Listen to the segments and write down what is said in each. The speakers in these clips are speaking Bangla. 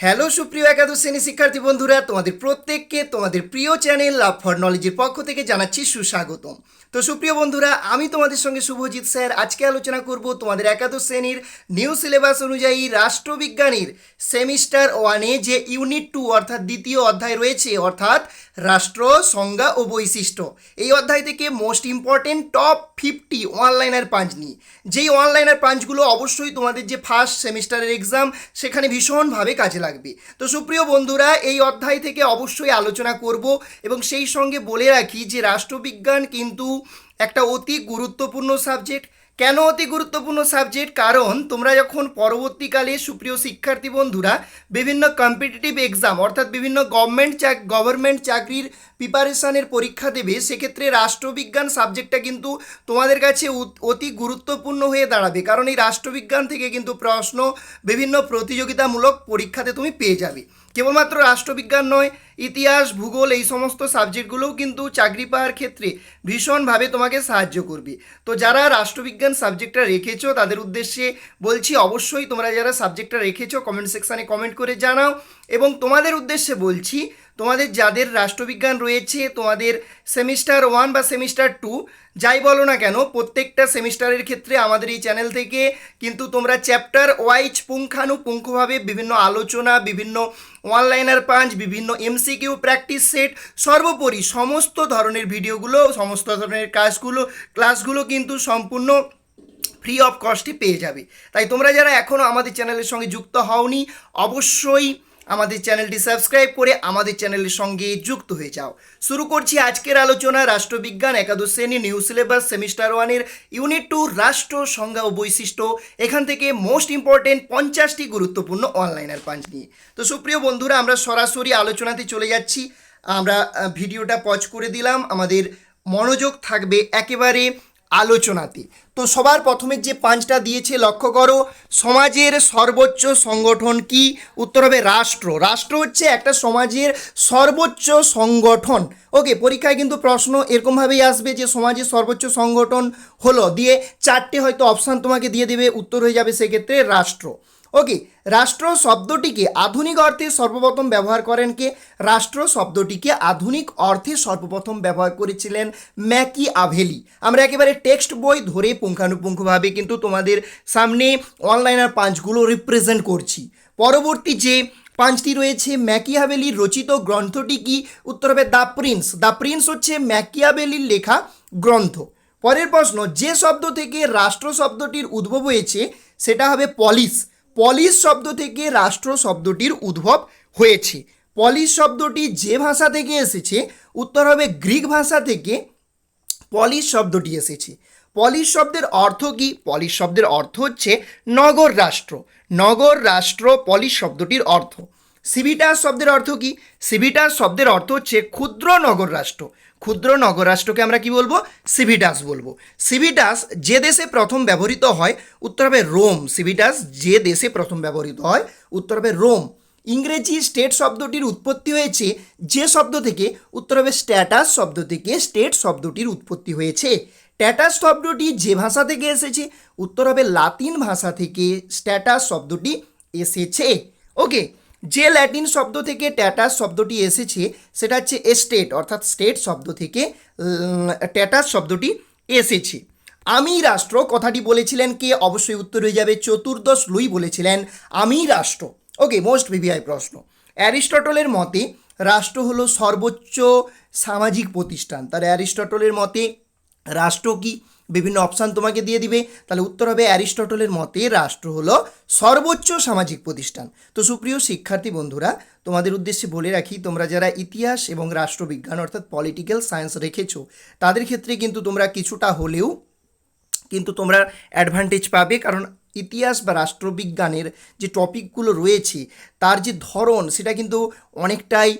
হ্যালো সুপ্রিয় একাদশ শ্রেণি শিক্ষার্থী বন্ধুরা, তোমাদের প্রত্যেককে তোমাদের প্রিয় চ্যানেল লাভ ফর নলেজের পক্ষ থেকে জানাচ্ছি সুস্বাগতম। তো সুপ্রিয় বন্ধুরা, আমি তোমাদের সঙ্গে শুভজিৎ স্যার, আজকে আলোচনা করব তোমাদের একাদশ শ্রেণির নিউ সিলেবাস অনুযায়ী রাষ্ট্রবিজ্ঞানীর সেমিস্টার ওয়ানে যে ইউনিট টু অর্থাৎ দ্বিতীয় অধ্যায় রয়েছে, অর্থাৎ রাষ্ট্র, সংজ্ঞা ও বৈশিষ্ট্য। এই অধ্যায় থেকে most important top fifty one liner punch নিয়ে যেই অনলাইনার পাঞ্চগুলো অবশ্যই তোমাদের যে ফার্স্ট সেমিস্টারের এক্সাম সেখানে ভীষণভাবে কাজে লাগবে। তো সুপ্রিয় বন্ধুরা, এই অধ্যায় থেকে অবশ্যই আলোচনা করব এবং সেই সঙ্গে বলে রাখি যে রাষ্ট্রবিজ্ঞান কিন্তু একটা অতি গুরুত্বপূর্ণ সাবজেক্ট। কেন অতি গুরুত্বপূর্ণ সাবজেক্ট কারণ তোমরা যখন পরবর্তীকালে সুপ্রিয় শিক্ষার্থী বন্ধুরা বিভিন্ন কম্পিটিটিভ এক্সাম অর্থাৎ বিভিন্ন গভর্নমেন্ট চাক গভর্নমেন্ট চাকরির প্রিপারেশনের পরীক্ষা দেবে, সেক্ষেত্রে রাষ্ট্রবিজ্ঞান সাবজেক্টটা কিন্তু তোমাদের কাছে অতি গুরুত্বপূর্ণ হয়ে দাঁড়াবে। কারণ এই রাষ্ট্রবিজ্ঞান থেকে কিন্তু প্রশ্ন, বিভিন্ন প্রতিযোগিতামূলক পরীক্ষাতে তুমি পেয়ে যাবে। কেবলমাত্র রাষ্ট্রবিজ্ঞান নয়, ইতিহাস, ভূগোল, এই সমস্ত সাবজেক্টগুলোও কিন্তু চাকরি পাওয়ার ক্ষেত্রে ভীষণভাবে তোমাকে সাহায্য করবে। তো যারা রাষ্ট্রবিজ্ঞান সাবজেক্টটা রেখেছো, তাদের উদ্দেশ্যে বলছি অবশ্যই তোমরা যারা সাবজেক্টটা রেখেছো কমেন্ট সেকশানে কমেন্ট করে জানাও এবং তোমাদের উদ্দেশ্যে বলছি তোমাদের যাদের রাষ্ট্রবিজ্ঞান রয়েছে, তোমাদের সেমিস্টার ওয়ান বা সেমিস্টার টু, যাই বলো না কেন, প্রত্যেকটা সেমিস্টারের ক্ষেত্রে আমাদের এই চ্যানেল থেকে কিন্তু তোমরা চ্যাপ্টার ওয়াইজ পুঙ্খানুপুঙ্খভাবে বিভিন্ন আলোচনা, বিভিন্ন অনলাইনার পাঞ্চ বিভিন্ন এমসিকিউ প্র্যাকটিস সেট সর্বোপরি সমস্ত ধরনের ভিডিওগুলো, সমস্ত ধরনের কাজগুলো ক্লাসগুলো কিন্তু সম্পূর্ণ ফ্রি অফ কস্টে পেয়ে যাবে। তাই তোমরা যারা এখনও আমাদের চ্যানেলের সঙ্গে যুক্ত হওনি, অবশ্যই আমাদের চ্যানেলটি সাবস্ক্রাইব করে আমাদের চ্যানেলের সঙ্গে যুক্ত হয়ে যাও। শুরু করছি আজকের আলোচনা, রাষ্ট্রবিজ্ঞান, একাদশ শ্রেণি নিউ সিলেবাস সেমিস্টার ওয়ানের ইউনিট টু রাষ্ট্র, সংজ্ঞা ও বৈশিষ্ট্য। এখান থেকে মোস্ট ইম্পর্টেন্ট পঞ্চাশটি গুরুত্বপূর্ণ অনলাইনের পাঞ্চ নিয়ে। তো সুপ্রিয় বন্ধুরা, আমরা সরাসরি আলোচনাতে চলে যাচ্ছি। আমরা ভিডিওটা পজ করে দিলাম। আমাদের মনোযোগ থাকবে একেবারে আলোচনাতে। তো সবার প্রথমে যে পাঁচটা দিয়েছে, লক্ষ্য করো, সমাজের সর্বোচ্চ সংগঠন কি? উত্তর হবে রাষ্ট্র। রাষ্ট্র হচ্ছে একটা সমাজের সর্বোচ্চ সংগঠন। ওকে, পরীক্ষায় কিন্তু প্রশ্ন এরকমভাবেই আসবে যে সমাজের সর্বোচ্চ সংগঠন হলো। দিয়ে চারটে হয়তো অপশান তোমাকে দিয়ে দেবে, উত্তর হয়ে যাবে সেক্ষেত্রে রাষ্ট্র। ওকে, রাষ্ট্র শব্দটিকে আধুনিক অর্থে সর্বপ্রথম ব্যবহার করেন কে? রাষ্ট্র শব্দটিকে আধুনিক অর্থে সর্বপ্রথম ব্যবহার করেছিলেন ম্যাকি আভেলি আমরা একেবারে টেক্সট বই ধরে পুঙ্খানুপুঙ্খভাবে কিন্তু তোমাদের সামনে অনলাইনার পাঁচগুলো রিপ্রেজেন্ট করছি। পরবর্তী যে পাঁচটি রয়েছে ম্যাকিয়াবেলির রচিত গ্রন্থটি কি? উত্তর হবে দ্য প্রিন্স। দ্য প্রিন্স হচ্ছে ম্যাকিয়াবেলির লেখা গ্রন্থ। পরের প্রশ্ন, যে শব্দ থেকে রাষ্ট্র শব্দটির উদ্ভব হয়েছে, সেটা হবে পলিশ। পলিশ শব্দ থেকে রাষ্ট্র শব্দটির উদ্ভব হয়েছে। পলিশ শব্দটি যে ভাষা থেকে এসেছে, উত্তর হবে গ্রিক ভাষা থেকে পলিশ শব্দটি এসেছে। পলিশ শব্দের অর্থ কি? পলিশ শব্দের অর্থ হচ্ছে নগর রাষ্ট্র। নগর রাষ্ট্র পলিশ শব্দটির অর্থ। সিভিটাস শব্দের অর্থ কি? সিভিটাস শব্দের অর্থ হচ্ছে ক্ষুদ্র নগর রাষ্ট্র। ক্ষুদ্র নগরাষ্ট্রকে আমরা কি বলব? সিভিটাস বলব। সিভিটাস যে দেশে প্রথম ব্যবহৃত হয়, উত্তর হবে রোম সিভিটাস যে দেশে প্রথম ব্যবহৃত হয়, উত্তর হবে রোম ইংরেজি স্টেট শব্দটির উৎপত্তি হয়েছে যে শব্দ থেকে, উত্তর হবে স্ট্যাটাস শব্দ থেকে স্টেট শব্দটির উৎপত্তি হয়েছে। স্ট্যাটাস শব্দটি যে ভাষা থেকে এসেছে, উত্তর হবে লাতিন ভাষা থেকে স্ট্যাটাস শব্দটি এসেছে। ওকে যে ল্যাটিন শব্দ থেকে ট্যাটাস শব্দটি এসেছে, সেটা হচ্ছে স্টেট, অর্থাৎ স্টেট শব্দ থেকে ট্যাটাস শব্দটি এসেছে। আমি রাষ্ট্র, কথাটি বলেছিলেন কে? অবশ্যই উত্তর হয়ে যাবে চতুর্দশ লুই বলেছিলেন, আমি রাষ্ট্র। ওকে মোস্ট ভিভিআই প্রশ্ন। অ্যারিস্টটলের মতে, রাষ্ট্র হলো সর্বোচ্চ সামাজিক প্রতিষ্ঠান। তার অ্যারিস্টটলের মতে, রাষ্ট্র কি? বিভিন্ন অপশান তোমাকে দিয়ে দিবে। তাহলে উত্তর হবে অ্যারিস্টটলের মতে রাষ্ট্র হলো সর্বোচ্চ সামাজিক প্রতিষ্ঠান। তো সুপ্রিয় শিক্ষার্থী বন্ধুরা, তোমাদের উদ্দেশ্যে বলে রাখি, তোমরা যারা ইতিহাস এবং রাষ্ট্রবিজ্ঞান অর্থাৎ পলিটিক্যাল সায়েন্স রেখেছো, তাদের ক্ষেত্রে কিন্তু তোমরা কিছুটা হলেও কিন্তু তোমরা অ্যাডভান্টেজ পাবে। কারণ ইতিহাস বা রাষ্ট্রবিজ্ঞানের যে টপিকগুলো রয়েছে, তার যে ধরন, সেটা কিন্তু অনেকটাই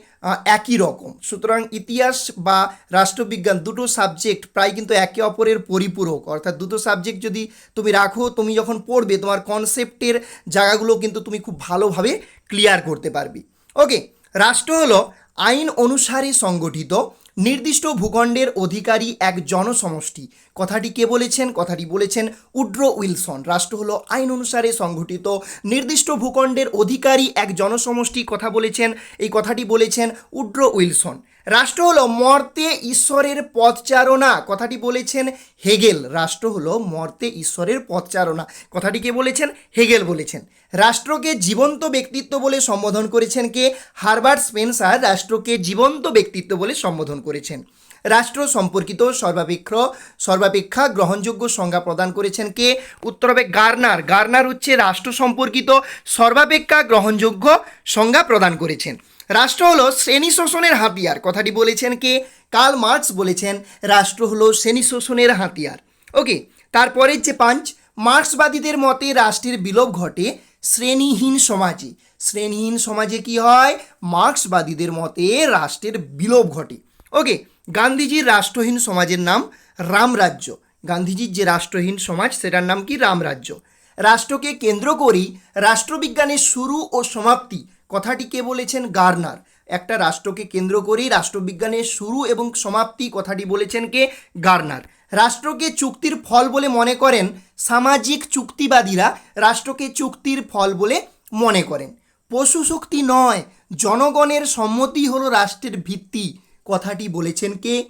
একই রকম। সুতরাং ইতিহাস বা রাষ্ট্রবিজ্ঞান দুটো সাবজেক্ট প্রায় কিন্তু একে অপরের পরিপূরক। অর্থাৎ দুটো সাবজেক্ট যদি তুমি রাখো, তুমি যখন পড়বে, তোমার কনসেপ্টের জায়গাগুলো কিন্তু তুমি খুব ভালোভাবে ক্লিয়ার করতে পারবে। ওকে রাষ্ট্র হলো আইন অনুসারে সংগঠিত। নির্দিষ্ট ভূখণ্ডের অধিকারী এক জনসমষ্টি। কথাটি কে বলেছেন? কথাটি বলেছেন উড্রো উইলসন। রাষ্ট্র হলো আইন অনুসারে সংঘটিত। নির্দিষ্ট ভূখণ্ডের অধিকারী এক জনসমষ্টি। কথা বলেছেন, এই কথাটি বলেছেন উড্রো উইলসন। রাষ্ট্র হলো মর্তে ঈশ্বরের পথচারণা। কথাটি বলেছেন হেগেল। রাষ্ট্র হলো মর্তে ঈশ্বরের পথচারণা। কথাটি কে বলেছেন? হেগেল বলেছেন। রাষ্ট্রকে জীবন্ত ব্যক্তিত্ব বলে সম্বোধন করেছেন কে? হারবার্ট স্পেন্সার রাষ্ট্রকে জীবন্ত ব্যক্তিত্ব বলে সম্বোধন করেছেন। রাষ্ট্র সম্পর্কিত সর্বাপেক্ষ, সর্বাপেক্ষা গ্রহণযোগ্য সংজ্ঞা প্রদান করেছেন কে? উত্তর হবে গার্নার। গার্নার হচ্ছে রাষ্ট্র সম্পর্কিত সর্বাপেক্ষা গ্রহণযোগ্য সংজ্ঞা প্রদান করেছেন। রাষ্ট্র হলো শ্রেণি শোষণের হাতিয়ার। কথাটি বলেছেন কে? কার্ল মার্কস বলেছেন রাষ্ট্র হলো শ্রেণি শোষণের হাতিয়ার। ওকে, তারপরের যে পাঁচ মার্ক্সবাদীদের মতে রাষ্ট্রের বিলোপ ঘটে শ্রেণীহীন সমাজে। শ্রেণীহীন সমাজে কি হয়? মার্ক্সবাদীদের মতে রাষ্ট্রের বিলোপ ঘটে। ওকে, গান্ধীজির রাষ্ট্রহীন সমাজের নাম রামরাজ্য। গান্ধীজির যে রাষ্ট্রহীন সমাজ, সেটার নাম কি? রামরাজ্য। রাষ্ট্রকে কেন্দ্র করেই রাষ্ট্রবিজ্ঞানের শুরু ও সমাপ্তি কথাটি কে বলেছেন? গার্নার। একটা রাষ্ট্রকে কেন্দ্র করেই রাষ্ট্রবিজ্ঞানের শুরু এবং সমাপ্তি কথাটি বলেছেন কে? গার্নার। রাষ্ট্রকে চুক্তির ফল বলে মনে করেন সামাজিক চুক্তিবাদীরা, রাষ্ট্রকে চুক্তির ফল বলে মনে করেন। পশু শক্তি নয়, জনগণের সম্মতি হলো রাষ্ট্রের ভিত্তি, কথাটি বলেছেন কে?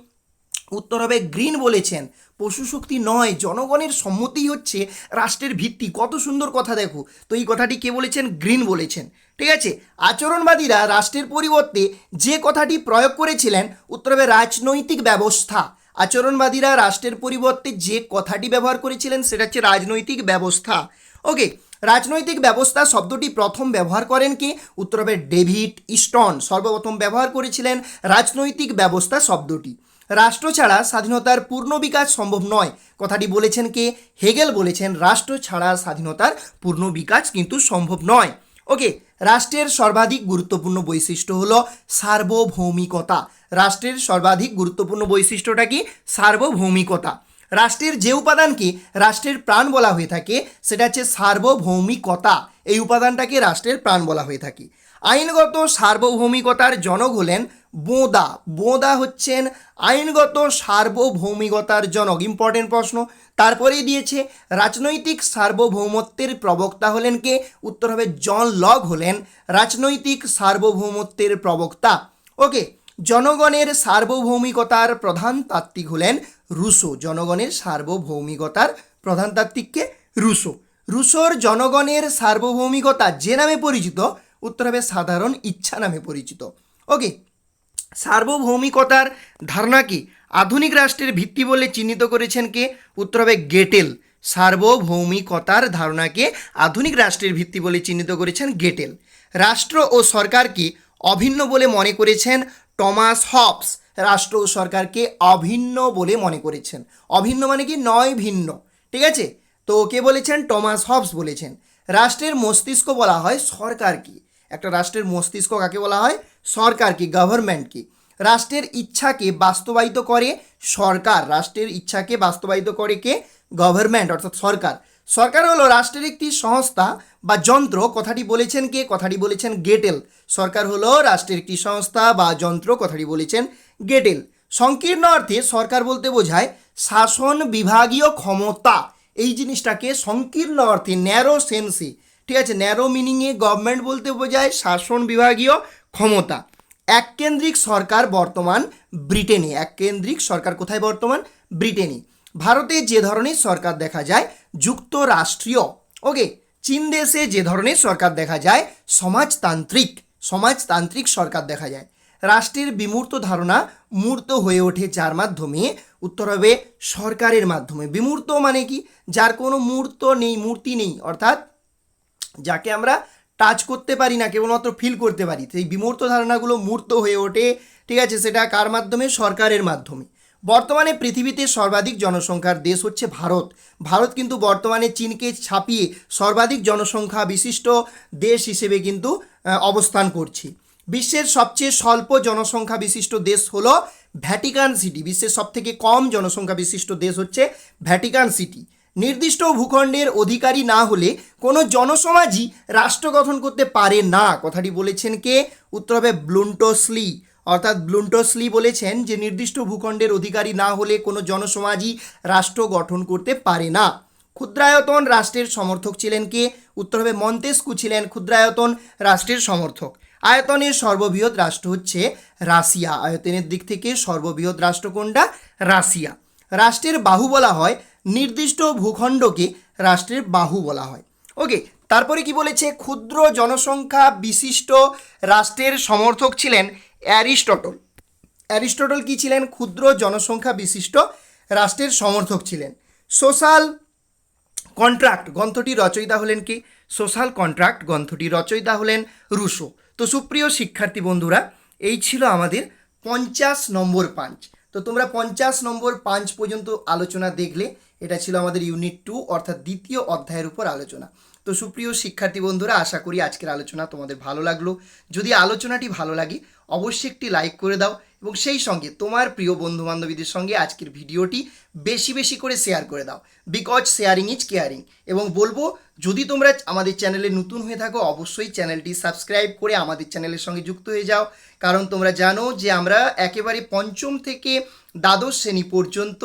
উত্তর হবে গ্রিন বলেছেন। পশু শক্তি নয়, জনগণের সম্মতি হচ্ছে রাষ্ট্রের ভিত্তি। কত সুন্দর কথা দেখো। তো এই কথাটি কে বলেছেন? গ্রিন বলেছেন। ঠিক আছে? আচরণবাদীরা রাষ্ট্রের পরিবর্তে যে কথাটি প্রয়োগ করেছিলেন, উত্তর হবে রাজনৈতিক ব্যবস্থা। আচরণবাদীরা রাষ্ট্রের পরিবর্তে যে কথাটি ব্যবহার করেছিলেন, সেটা হচ্ছে রাজনৈতিক ব্যবস্থা। ওকে, রাজনৈতিক ব্যবস্থা শব্দটি প্রথম ব্যবহার করেন কি? উত্তর হবে ডেভিড ইস্টন। সর্বপ্রথম ব্যবহার করেছিলেন রাজনৈতিক ব্যবস্থা শব্দটি। রাষ্ট্র ছাড়া স্বাধীনতার পূর্ণ বিকাশ সম্ভব নয়। কথাটি বলেছেন কে? হেগেল বলেছেন, রাষ্ট্র ছাড়া স্বাধীনতার পূর্ণ বিকাশ কিন্তু সম্ভব নয়। ওকে, রাষ্ট্রের সর্বাধিক গুরুত্বপূর্ণ বৈশিষ্ট্য হলো সার্বভৌমিকতা। রাষ্ট্রের সর্বাধিক গুরুত্বপূর্ণ বৈশিষ্ট্যটা কি? সার্বভৌমিকতা। রাষ্ট্রের যে উপাদানকে রাষ্ট্রের প্রাণ বলা হয়ে থাকে, সেটা হচ্ছে সার্বভৌমিকতা। এই উপাদানটাকে রাষ্ট্রের প্রাণ বলা হয়ে থাকে। আইনগত সার্বভৌমিকতার জনক হলেন বোঁদা। বোঁদা হচ্ছেন আইনগত সার্বভৌমিকতার জনক। ইম্পর্টেন্ট প্রশ্ন। তারপরেই দিয়েছে, রাজনৈতিক সার্বভৌমত্বের প্রবক্তা হলেন কে? উত্তর হবে জন লগ হলেন রাজনৈতিক সার্বভৌমত্বের প্রবক্তা। ওকে জনগণের সার্বভৌমিকতার প্রধান তাত্ত্বিক হলেন রুশো। জনগণের সার্বভৌমিকতার প্রধান তাত্ত্বিককে রুশো। রুশোর জনগণের সার্বভৌমিকতা যে নামে পরিচিত উত্তর হবে সাধারণ ইচ্ছা নামে পরিচিত। ওকে সার্বভৌমিকতার ধারণাকে আধুনিক রাষ্ট্রের ভিত্তি বলে চিহ্নিত করেছেন কে? উত্তর হবে গেটেল। সার্বভৌমিকতার ধারণাকে আধুনিক রাষ্ট্রের ভিত্তি বলে চিহ্নিত করেছেন গেটেল। রাষ্ট্র ও সরকারকে অভিন্ন বলে মনে করেছেন? Thomas Hobbes. রাষ্ট্র ও সরকারকে অভিন্ন বলে মনে করেছেন। অভিন্ন মানে কি? নয় ভিন্ন। ঠিক আছে? তো কে বলেছেন? টমাস হবস বলেছেন। রাষ্ট্রের মস্তিষ্ক বলা হয় সরকারকে একটা রাষ্ট্রের মস্তিষ্ক কাকে বলা হয়? সরকারকে গভর্নমেন্টকে রাষ্ট্রের ইচ্ছাকে বাস্তবায়িত করে সরকার। রাষ্ট্রের ইচ্ছাকে বাস্তবায়িত করে কে? গভর্নমেন্ট অর্থাৎ সরকার। সরকার হলো রাষ্ট্রের একটি সংস্থা বা যন্ত্র, কথাটি বলেছেন কে? কথাটি বলেছেন গেটেল। সরকার হলো রাষ্ট্রের একটি সংস্থা বা যন্ত্র, কথাটি বলেছেন গেটেল। সংকীর্ণ অর্থে সরকার বলতে বোঝায় শাসন বিভাগীয় ক্ষমতা। এই জিনিসটাকে সংকীর্ণ অর্থে ন্যারো সেন্সে। ঠিক আছে ন্যারো মিনিংয়ে গভর্নমেন্ট বলতে বোঝায় শাসন বিভাগীয় ক্ষমতা। এককেন্দ্রিক সরকার বর্তমান ব্রিটেনে, এককেন্দ্রিক সরকার কোথায় বর্তমান? ব্রিটেনে। ভারতে যে ধরনের সরকার দেখা যায়, যুক্তরাষ্ট্রীয়। ওকে, চীন দেশে যে ধরনের সরকার দেখা যায়, সমাজতান্ত্রিক সমাজতান্ত্রিক সরকার দেখা যায়। রাষ্ট্রের বিমূর্ত ধারণা মূর্ত হয়ে ওঠে যার মাধ্যমে, উত্তর হবে সরকারের মাধ্যমে। বিমূর্ত মানে কি? যার কোনো মূর্ত নেই, মূর্তি নেই, অর্থাৎ যাকে আমরা টাচ করতে পারি না, কেবলমাত্র ফিল করতে পারি। সেই বিমূর্ত ধারণাগুলো মূর্ত হয়ে ওঠে, ঠিক আছে? সেটা কার মাধ্যমে? সরকারের মাধ্যমে। বর্তমানে পৃথিবীতে সর্বাধিক জনসংখ্যার দেশ হচ্ছে ভারত। ভারত কিন্তু বর্তমানে চীনকে ছাপিয়ে সর্বাধিক জনসংখ্যা বিশিষ্ট দেশ হিসেবে কিন্তু অবস্থান করছে। বিশ্বের সবচেয়ে স্বল্প জনসংখ্যা বিশিষ্ট দেশ হলো ভ্যাটিকান সিটি। বিশ্বের সবথেকে কম জনসংখ্যা বিশিষ্ট দেশ হচ্ছে ভ্যাটিকান সিটি। নির্দিষ্ট ভূখণ্ডের অধিকারী না হলে কোনো জনসমাজই রাষ্ট্র গঠন করতে পারে না। কথাটি বলেছেন কে? উত্তর হবে ব্লুন্টোসলি। অর্থাৎ ব্লুন্টোসলি বলেছেন যে নির্দিষ্ট ভূখণ্ডের অধিকারী না হলে কোনো জনসমাজই রাষ্ট্র গঠন করতে পারে না। ক্ষুদ্রায়তন রাষ্ট্রের সমর্থক ছিলেন কে? উত্তর হবে মন্তেস্কু ছিলেন ক্ষুদ্রায়তন রাষ্ট্রের সমর্থক। আয়তনের সর্ববৃহৎ রাষ্ট্র হচ্ছে রাশিয়া। আয়তনের দিক থেকে সর্ববৃহৎ রাষ্ট্র কোনটা? রাশিয়া। রাষ্ট্রের বাহু বলা হয় নির্দিষ্ট ভূখণ্ডকে রাষ্ট্রের বাহু বলা হয়। ওকে তারপরে কি বলেছে? ক্ষুদ্র জনসংখ্যা বিশিষ্ট রাষ্ট্রের সমর্থক ছিলেন অ্যারিস্টটল। অ্যারিস্টটল কি ছিলেন? ক্ষুদ্র জনসংখ্যা বিশিষ্ট রাষ্ট্রের সমর্থক ছিলেন। সোশ্যাল কন্ট্রাক্ট গ্রন্থটির রচয়িতা হলেন কি? সোশ্যাল কন্ট্রাক্ট গ্রন্থটির রচয়িতা হলেন রুশো। তো সুপ্রিয় শিক্ষার্থী বন্ধুরা, এই ছিল আমাদের পঞ্চাশ নম্বর পাঞ্চ। তো তোমরা পঞ্চাশ নম্বর পাঁচ পর্যন্ত আলোচনা দেখলে, এটা ছিল আমাদের ইউনিট টু অর্থাৎ দ্বিতীয় অধ্যায়ের উপর আলোচনা। তো সুপ্রিয় শিক্ষার্থী বন্ধুরা, আশা করি আজকের আলোচনা তোমাদের ভালো লাগল। যদি আলোচনাটি ভালো লাগে, অবশ্যই একটি লাইক করে দাও এবং সেই সঙ্গে তোমার প্রিয় বন্ধু বান্ধবীদের সঙ্গে আজকের ভিডিওটি বেশি বেশি করে শেয়ার করে দাও। বিকজ শেয়ারিং ইজ কেয়ারিং এবং বলব যদি তোমরা আমাদের চ্যানেলে নতুন হয়ে থাকো, অবশ্যই চ্যানেলটি সাবস্ক্রাইব করে আমাদের চ্যানেলের সঙ্গে যুক্ত হয়ে যাও। কারণ তোমরা জানো যে আমরা একেবারে পঞ্চম থেকে দ্বাদশ শ্রেণি পর্যন্ত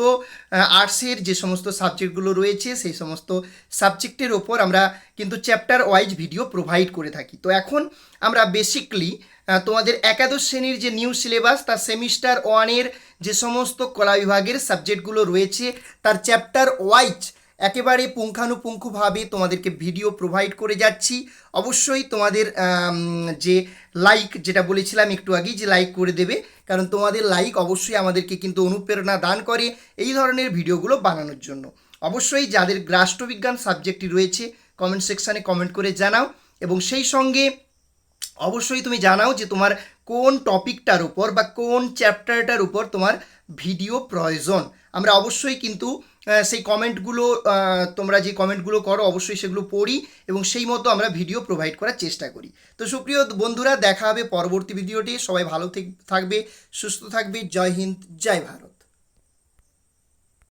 আর্টসের যে সমস্ত সাবজেক্টগুলো রয়েছে, সেই সমস্ত সাবজেক্টের ওপর আমরা কিন্তু চ্যাপ্টার ওয়াইজ ভিডিও প্রোভাইড করে থাকি। তো এখন আমরা বেসিকলি তোমাদের একাদশ শ্রেণির যে নিউ সিলেবাস তার সেমিস্টার ওয়ানের যে সমস্ত কলা বিভাগের সাবজেক্টগুলো রয়েছে, তার চ্যাপ্টার ওয়াইজ একেবারে পুঙ্খানুপুঙ্খভাবে তোমাদেরকে ভিডিও প্রোভাইড করে যাচ্ছি। অবশ্যই তোমাদের যে লাইক যেটা বলেছিলাম একটু আগেই যে লাইক করে দেবে। কারণ তোমাদের লাইক অবশ্যই আমাদেরকে কিন্তু অনুপ্রেরণা দান করে এই ধরনের ভিডিওগুলো বানানোর জন্য। অবশ্যই যাদের রাষ্ট্রবিজ্ঞান সাবজেক্টটি রয়েছে কমেন্ট সেকশানে কমেন্ট করে জানাও। এবং সেই সঙ্গে অবশ্যই তুমি জানাও যে তোমার কোন টপিকটার উপর বা কোন চ্যাপ্টারটার উপর তোমার ভিডিও প্রয়োজন। আমরা অবশ্যই কিন্তু সেই কমেন্টগুলো তোমরা যে কমেন্টগুলো করো, অবশ্যই সেগুলো পড়ি এবং সেই মতো আমরা ভিডিও প্রোভাইড করার চেষ্টা করি। তো সুপ্রিয় বন্ধুরা, দেখা হবে পরবর্তী ভিডিওটি সবাই ভালো থেক- থাকবে, সুস্থ থাকবে। জয় হিন্দ, জয় ভারত।